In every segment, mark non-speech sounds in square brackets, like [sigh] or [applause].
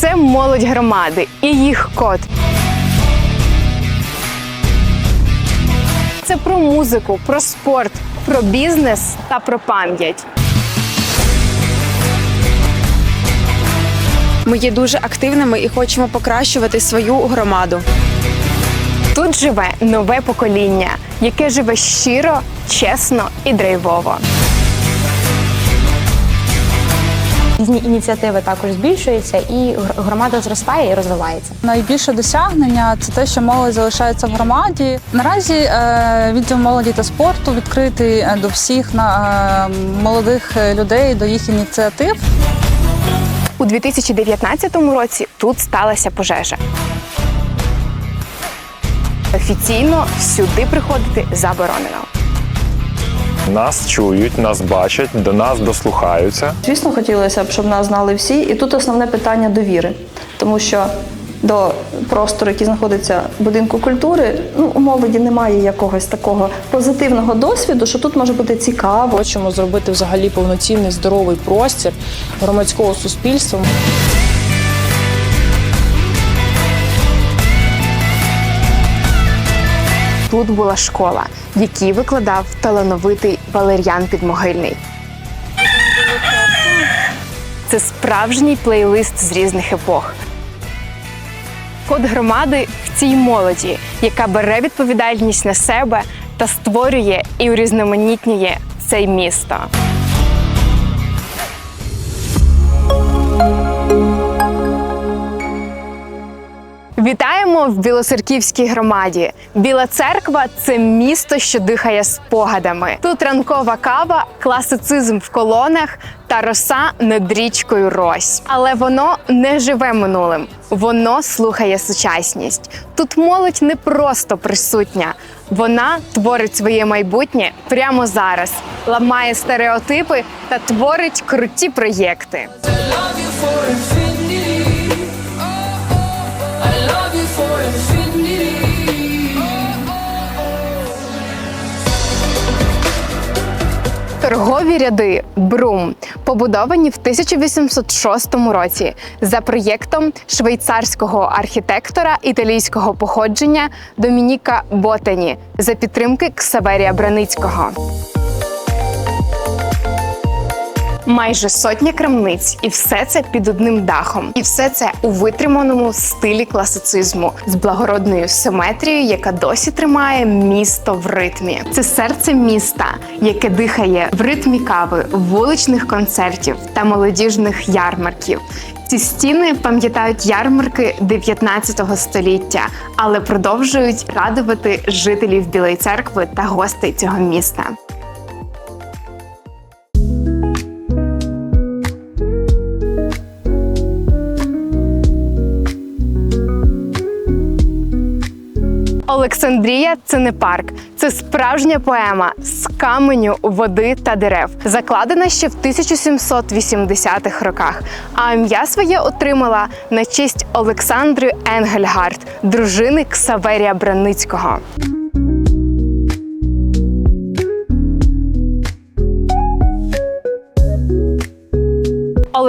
Це молодь громади і їх код. Це про музику, про спорт, про бізнес та про пам'ять. Ми є дуже активними і хочемо покращувати свою громаду. Тут живе нове покоління, яке живе щиро, чесно і драйвово. Різні ініціативи також збільшуються, і громада зростає і розвивається. Найбільше досягнення це те, що молодь залишається в громаді. Наразі е, відділ молоді та спорту відкритий е, до всіх на, е, молодих людей, до їх ініціатив. У 2019 році тут сталася пожежа. Офіційно сюди приходити заборонено. Нас чують, нас бачать, до нас дослухаються. Звісно, хотілося б, щоб нас знали всі. І тут основне питання довіри, тому що до простору, який знаходиться в будинку культури, ну у молоді немає якогось такого позитивного досвіду, що тут може бути цікаво. Хочемо зробити взагалі повноцінний здоровий простір громадського суспільства. Тут була школа, в якій викладав талановитий Валер'ян Підмогильний. Це справжній плейлист з різних епох. Код громади в цій молоді, яка бере відповідальність на себе та створює і урізноманітнює це місто. Вітаємо в Білоцерківській громаді. Біла церква це місто, що дихає спогадами. Тут ранкова кава, класицизм в колонах та роса над річкою Рось. Але воно не живе минулим, воно слухає сучасність. Тут молодь не просто присутня, вона творить своє майбутнє прямо зараз, ламає стереотипи та творить круті проєкти. Торгові ряди Брум побудовані в 1806 році за проєктом швейцарського архітектора італійського походження Домініка Ботані за підтримки Ксаверія Браницького. Майже сотня крамниць, і все це під одним дахом. І все це у витриманому стилі класицизму з благородною симетрією, яка досі тримає місто в ритмі. Це серце міста, яке дихає в ритмі кави, вуличних концертів та молодіжних ярмарків. Ці стіни пам'ятають ярмарки 19 століття, але продовжують радувати жителів Білої церкви та гостей цього міста. Олександрія це не парк, це справжня поема з каменю, води та дерев, закладена ще в 1780-х роках. А ім'я своє отримала на честь Олександри Енгельгард, дружини Ксаверія Браницького.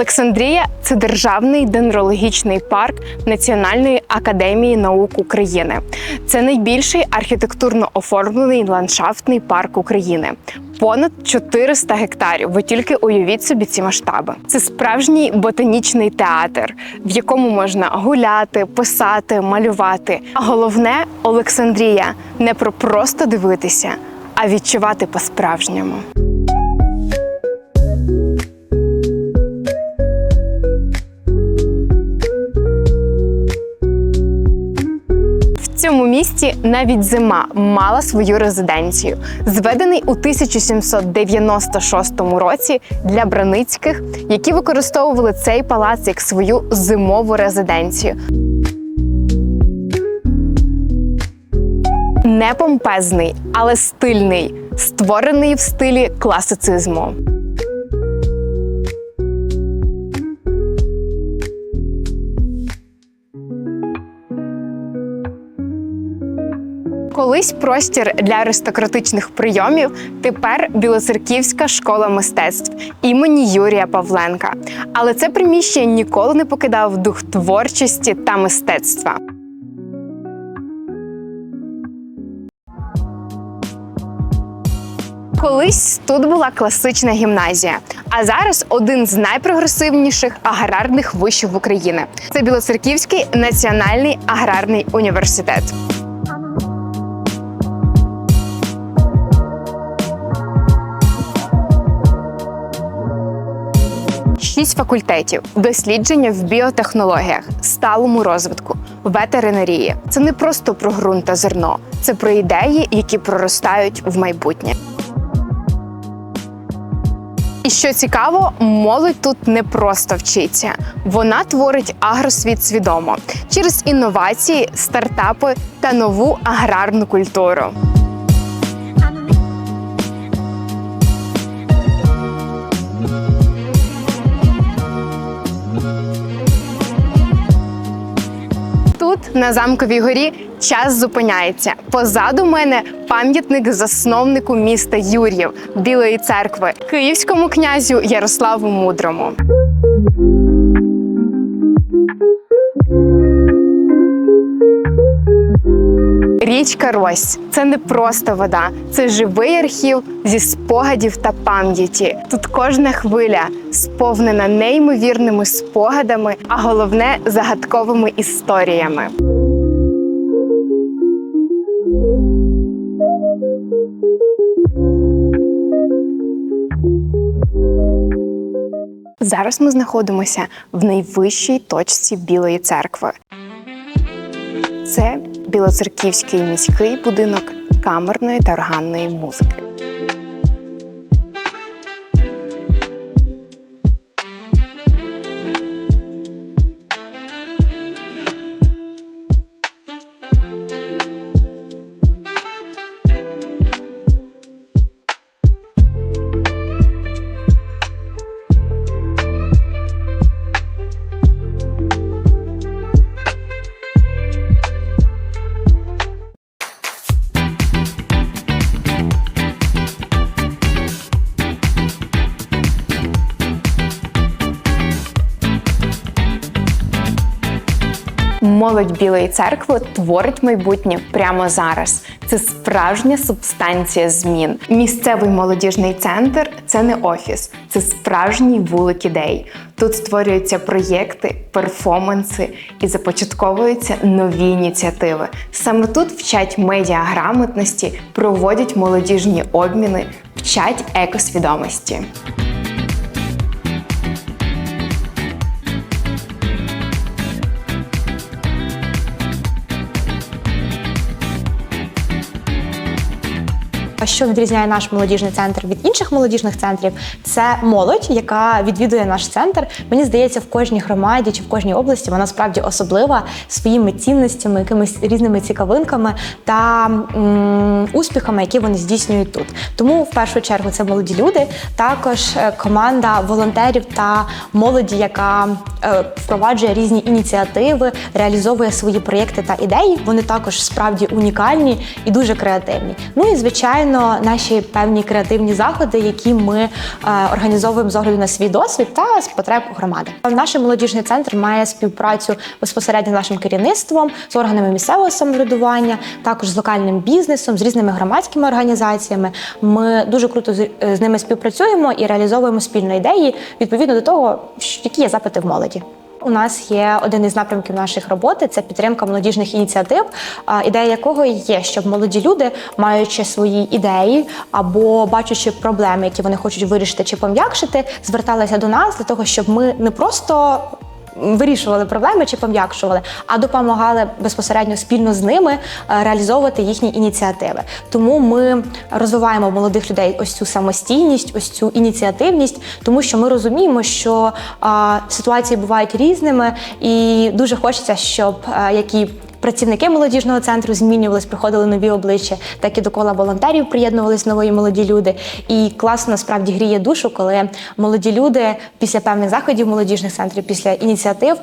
Олександрія це державний дендрологічний парк Національної академії наук України. Це найбільший архітектурно оформлений ландшафтний парк України. Понад 400 гектарів. Ви тільки уявіть собі ці масштаби. Це справжній ботанічний театр, в якому можна гуляти, писати, малювати. А головне Олександрія не про просто дивитися, а відчувати по-справжньому. Місті навіть зима мала свою резиденцію, зведений у 1796 році для браницьких, які використовували цей палац як свою зимову резиденцію. Не помпезний, але стильний, створений в стилі класицизму. Колись простір для аристократичних прийомів, тепер Білоцерківська школа мистецтв імені Юрія Павленка. Але це приміщення ніколи не покидав дух творчості та мистецтва. Колись тут була класична гімназія, а зараз один з найпрогресивніших аграрних вишів України. Це Білоцерківський національний аграрний університет. Шість факультетів, дослідження в біотехнологіях, сталому розвитку, ветеринарії. Це не просто про ґрунт та зерно, це про ідеї, які проростають в майбутнє. І що цікаво, молодь тут не просто вчиться, вона творить агросвіт свідомо через інновації, стартапи та нову аграрну культуру. На замковій горі, час зупиняється. Позаду мене пам'ятник засновнику міста Юр'їв Білої церкви, київському князю Ярославу Мудрому. Річка Рось це не просто вода, це живий архів зі спогадів та пам'яті. Тут кожна хвиля сповнена неймовірними спогадами, а головне загадковими історіями. Зараз ми знаходимося в найвищій точці Білої церкви. Це Білоцерківський міський будинок камерної та органної музики. Молодь Білої церкви творить майбутнє прямо зараз. Це справжня субстанція змін. Місцевий молодіжний центр це не офіс, це справжній вулик ідей. Тут створюються проєкти, перформанси і започатковуються нові ініціативи. Саме тут вчать медіаграмотності, проводять молодіжні обміни, вчать екосвідомості. Що відрізняє наш молодіжний центр від інших молодіжних центрів? Це молодь, яка відвідує наш центр. Мені здається, в кожній громаді чи в кожній області вона справді особлива своїми цінностями, якимись різними цікавинками та м, успіхами, які вони здійснюють тут. Тому в першу чергу це молоді люди, також е, команда волонтерів та молоді, яка е, впроваджує різні ініціативи, реалізовує свої проєкти та ідеї. Вони також справді унікальні і дуже креативні. Ну і звичайно, наші певні креативні заходи, які ми е, організовуємо з огляду на свій досвід та з потреб громади. Наш молодіжний центр має співпрацю безпосередньо з нашим керівництвом, з органами місцевого самоврядування, також з локальним бізнесом, з різними громадськими організаціями. Ми дуже круто з, е, ними співпрацюємо і реалізовуємо спільні ідеї відповідно до того, які є запити в молоді. У нас є один із напрямків наших роботи це підтримка молодіжних ініціатив, ідея якого є, щоб молоді люди, маючи свої ідеї або бачачи проблеми, які вони хочуть вирішити чи пом'якшити, зверталися до нас для того, щоб ми не просто вирішували проблеми чи пом'якшували, а допомагали безпосередньо спільно з ними е, реалізовувати їхні ініціативи. Тому ми розвиваємо в молодих людей ось цю самостійність, ось цю ініціативність, тому що ми розуміємо, що ситуації бувають різними, і дуже хочеться, щоб е, як і працівники молодіжного центру змінювались, приходили нові обличчя, так і до кола волонтерів приєднувались нові молоді люди. І класно насправді гріє душу, коли молоді люди після певних заходів молодіжних центрів, після ініціатив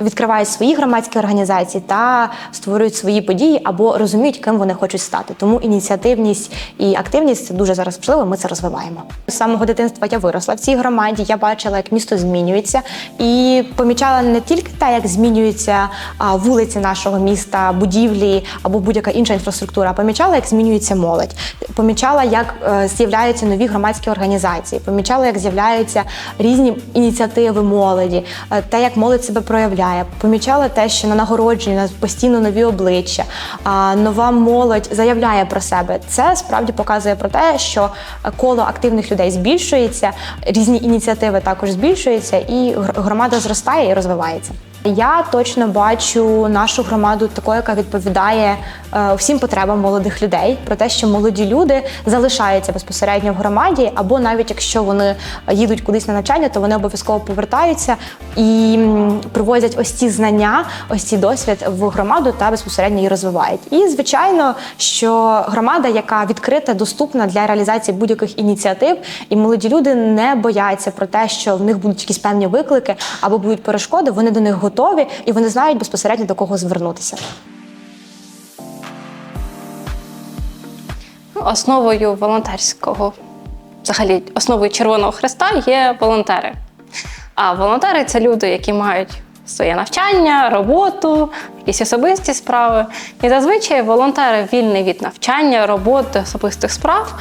відкривають свої громадські організації та створюють свої події або розуміють, ким вони хочуть стати. Тому ініціативність і активність це дуже зараз важливо. Ми це розвиваємо. З самого дитинства я виросла в цій громаді. Я бачила, як місто змінюється, і помічала не тільки те, як змінюються вулиці нашого міста, будівлі або будь-яка інша інфраструктура, помічала, як змінюється молодь. Помічала, як е, з'являються нові громадські організації. Помічала, як з'являються різні ініціативи молоді, е, те, як молодь себе проявляє. Помічала те, що на нагородженні у нас постійно нові обличчя, а нова молодь заявляє про себе. Це справді показує про те, що коло активних людей збільшується, різні ініціативи також збільшуються, і гр- громада зростає і розвивається. Я точно бачу нашу громаду такою, яка відповідає е, всім потребам молодих людей, про те, що молоді люди залишаються безпосередньо в громаді, або навіть якщо вони їдуть кудись на навчання, то вони обов'язково повертаються і привозять ось ці знання, ось ці досвід в громаду та безпосередньо її розвивають. І звичайно, що громада, яка відкрита, доступна для реалізації будь-яких ініціатив, і молоді люди не бояться про те, що в них будуть якісь певні виклики або будуть перешкоди, вони до них готові і вони знають безпосередньо до кого звернутися. Основою волонтерського, взагалі, основою Червоного Христа є волонтери. А волонтери це люди, які мають своє навчання, роботу, якісь особисті справи. І зазвичай волонтери вільні від навчання, роботи, особистих справ.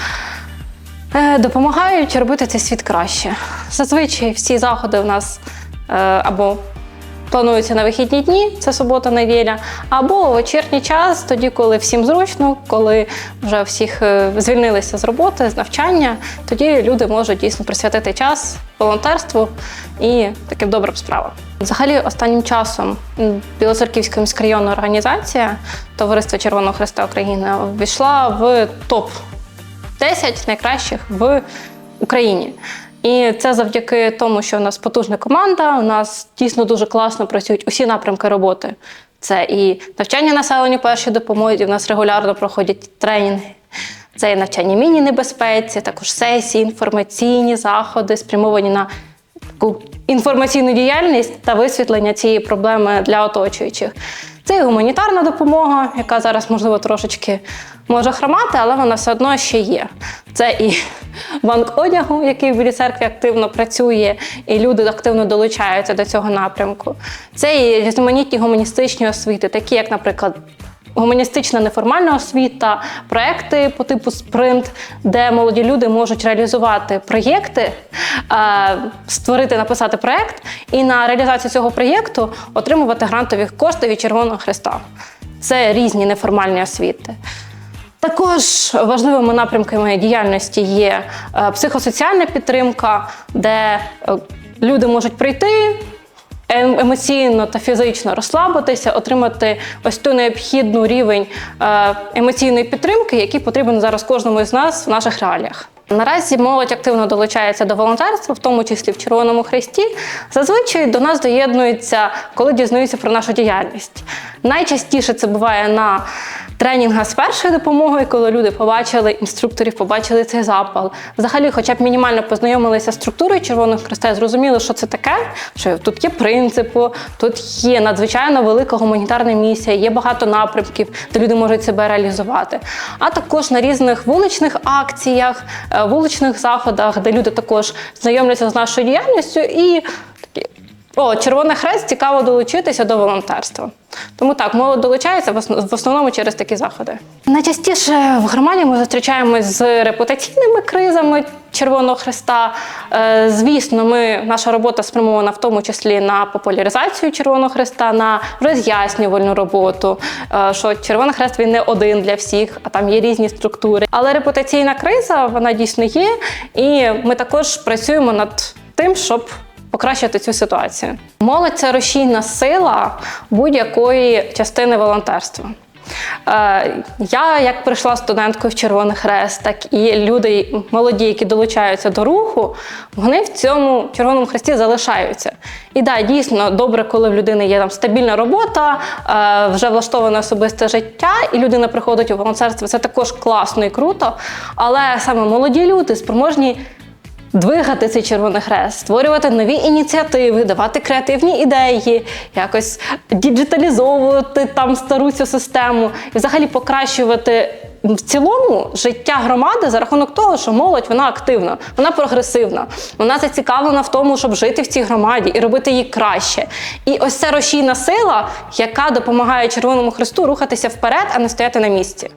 е, Допомагають робити цей світ краще. Зазвичай всі заходи в нас е, або плануються на вихідні дні, це субота, неділя, або вечірній час, тоді, коли всім зручно, коли вже всіх е, звільнилися з роботи, з навчання, тоді люди можуть дійсно присвятити час волонтерству і таким добрим справам. Взагалі, останнім часом Білоцерківська міськрайонна організація Товариство Червоного Христа України ввійшла в топ 10 найкращих в Україні. І це завдяки тому, що у нас потужна команда, у нас дійсно дуже класно працюють усі напрямки роботи. Це і навчання населенню першій допомозі, у нас регулярно проходять тренінги. Це і навчання міні-небезпеці, також сесії, інформаційні заходи, спрямовані на таку інформаційну діяльність та висвітлення цієї проблеми для оточуючих. Це і гуманітарна допомога, яка зараз, можливо, трошечки може хромати, але вона все одно ще є. Це і банк одягу, який в Білій церкві активно працює, і люди активно долучаються до цього напрямку. Це і різноманітні гуманістичні освіти, такі як, наприклад, гуманістична неформальна освіта, проекти по типу спринт, де молоді люди можуть реалізувати проєкти, е, створити, написати проєкт і на реалізацію цього проєкту отримувати грантові кошти від Червоного Христа. Це різні неформальні освіти. Також важливими напрямками діяльності є е, психосоціальна підтримка, де е, люди можуть прийти, емоційно та фізично розслабитися, отримати ось той необхідний рівень е, емоційної підтримки, який потрібен зараз кожному з нас в наших реаліях. Наразі молодь активно долучається до волонтерства, в тому числі в Червоному Хресті. Зазвичай до нас доєднуються, коли дізнаються про нашу діяльність. Найчастіше це буває на тренінгах з першої допомоги, коли люди побачили інструкторів, побачили цей запал. Взагалі, хоча б мінімально познайомилися з структурою Червоного Хреста, зрозуміли, що це таке, що тут є принципи, тут є надзвичайно велика гуманітарна місія, є багато напрямків, де люди можуть себе реалізувати. А також на різних вуличних акціях, е, вуличних заходах, де люди також знайомляться з нашою діяльністю і. О, Червоний Хрест цікаво долучитися до волонтерства. Тому так, молодь долучається в основному через такі заходи. Найчастіше в громаді ми зустрічаємось з репутаційними кризами Червоного Хреста. Е, Звісно, ми, наша робота спрямована в тому числі на популяризацію Червоного Хреста, на роз'яснювальну роботу, е, що Червоний Хрест він не один для всіх, а там є різні структури. Але репутаційна криза вона дійсно є, і ми також працюємо над тим, щоб покращити цю ситуацію. Молодь це рушійна сила будь-якої частини волонтерства. Е, Я як прийшла студенткою в Червоний Хрест, так і люди молоді, які долучаються до руху, вони в цьому Червоному Хресті залишаються. І да, дійсно добре, коли в людини є там стабільна робота, е, вже влаштоване особисте життя, і людина приходить у волонтерство. Це також класно і круто. Але саме молоді люди спроможні двигати цей Червоний Хрест, створювати нові ініціативи, давати креативні ідеї, якось діджиталізовувати там стару цю систему і взагалі покращувати. В цілому життя громади за рахунок того, що молодь вона активна, вона прогресивна, вона зацікавлена в тому, щоб жити в цій громаді і робити її краще. І ось ця рушійна сила, яка допомагає Червоному Христу рухатися вперед, а не стояти на місці.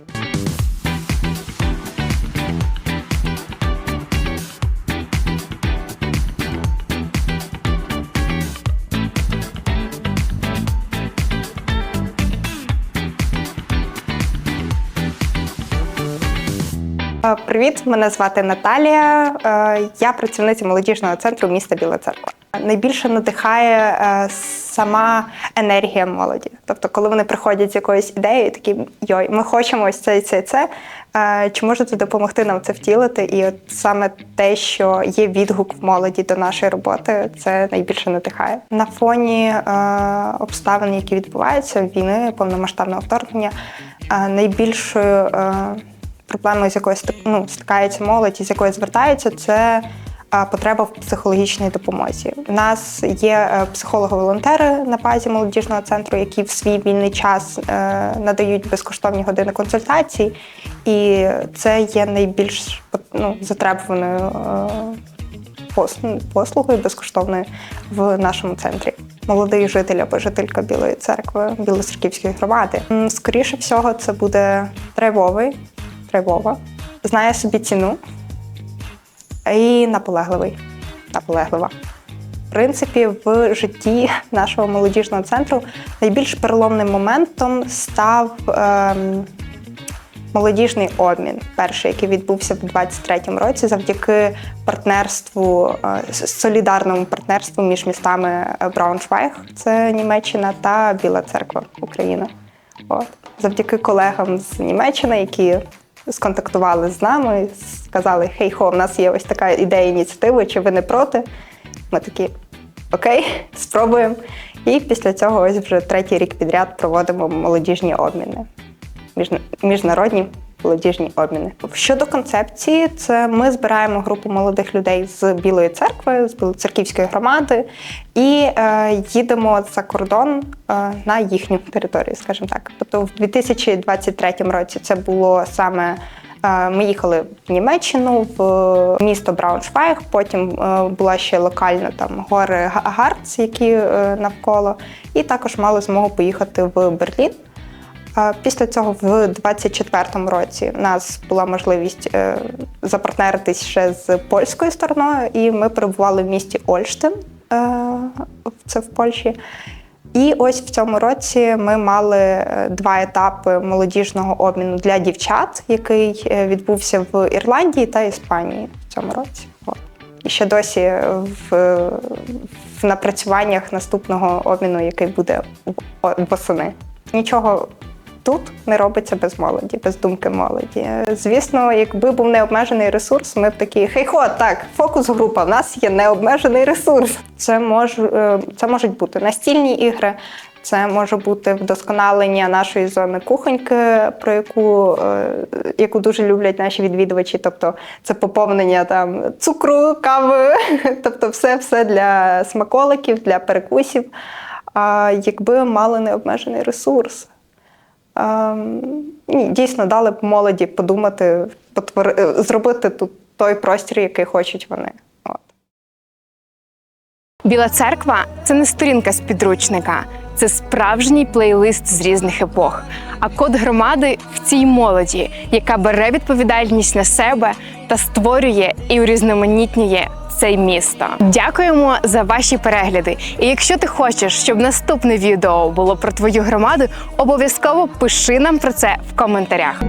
Привіт, мене звати Наталія. Е, Я працівниця молодіжного центру міста Біла Церква. Найбільше надихає е, сама енергія молоді. Тобто, коли вони приходять з якоюсь ідеєю, такі йой, ми хочемо ось це і це це. Е, Чи можете допомогти нам це втілити? І от саме те, що є відгук в молоді до нашої роботи, це найбільше надихає. На фоні обставин, які відбуваються, війни, повномасштабного вторгнення, найбільшою. Проблемою, з якою ну, стикається молодь і з якою звертаються, це потреба в психологічній допомозі. У нас є е, психологи-волонтери на базі молодіжного центру, які в свій вільний час е, надають безкоштовні години консультацій, і це є найбільш ну, затребуваною е, пос- послугою безкоштовною в нашому центрі. Молодий житель або жителька Білої церкви, Білоцерківської громади. Скоріше всього, це буде драйвовий, драйвова, знає собі ціну і наполегливий. Наполеглива. В принципі, в житті нашого молодіжного центру найбільш переломним моментом став ем, молодіжний обмін, перший, який відбувся в 23-му році, завдяки партнерству, е, солідарному партнерству між містами е, Брауншвайг, це Німеччина, та Біла Церква, Україна. От. Завдяки колегам з Німеччини, які сконтактували з нами, сказали: Хей, хо, в нас є ось така ідея ініціативи, чи ви не проти? Ми такі окей, спробуємо. І після цього ось вже третій рік підряд проводимо молодіжні обміни міжнародні молодіжні обміни. Щодо концепції, це ми збираємо групу молодих людей з Білої церкви, з Білоцерківської громади, і е, їдемо за кордон е, на їхню територію, скажімо так. Тобто, в 2023 році це було саме. е, Ми їхали в Німеччину, в місто Брауншвайг, потім е, була ще локальна там гори Гарц, які е, навколо, і також мали змогу поїхати в Берлін. Після цього в 24-му році у нас була можливість е, запартнеритись ще з польською стороною, і ми перебували в місті Ольштин, е, це в Польщі. І ось в цьому році ми мали е, два етапи молодіжного обміну для дівчат, який відбувся в Ірландії та Іспанії в цьому році. От. І ще досі в, в напрацюваннях наступного обміну, який буде восени. Нічого тут не робиться без молоді, без думки молоді. Звісно, якби був необмежений ресурс, ми б такі хей хо, так, фокус група. В нас є необмежений ресурс. Це мож, е, це можуть бути настільні ігри. Це може бути вдосконалення нашої зони кухоньки, про яку, е, яку дуже люблять наші відвідувачі. Тобто це поповнення там цукру, кави, [laughs] тобто все, все для смаколиків, для перекусів. А якби мали необмежений ресурс, ні, дійсно дали б молоді подумати, потвори, е, зробити тут той простір, який хочуть вони. Біла церква це не сторінка з підручника, це справжній плейлист з різних епох. А код громади в цій молоді, яка бере відповідальність на себе та створює і урізноманітнює це місто. Дякуємо за ваші перегляди. І якщо ти хочеш, щоб наступне відео було про твою громаду, обов'язково пиши нам про це в коментарях.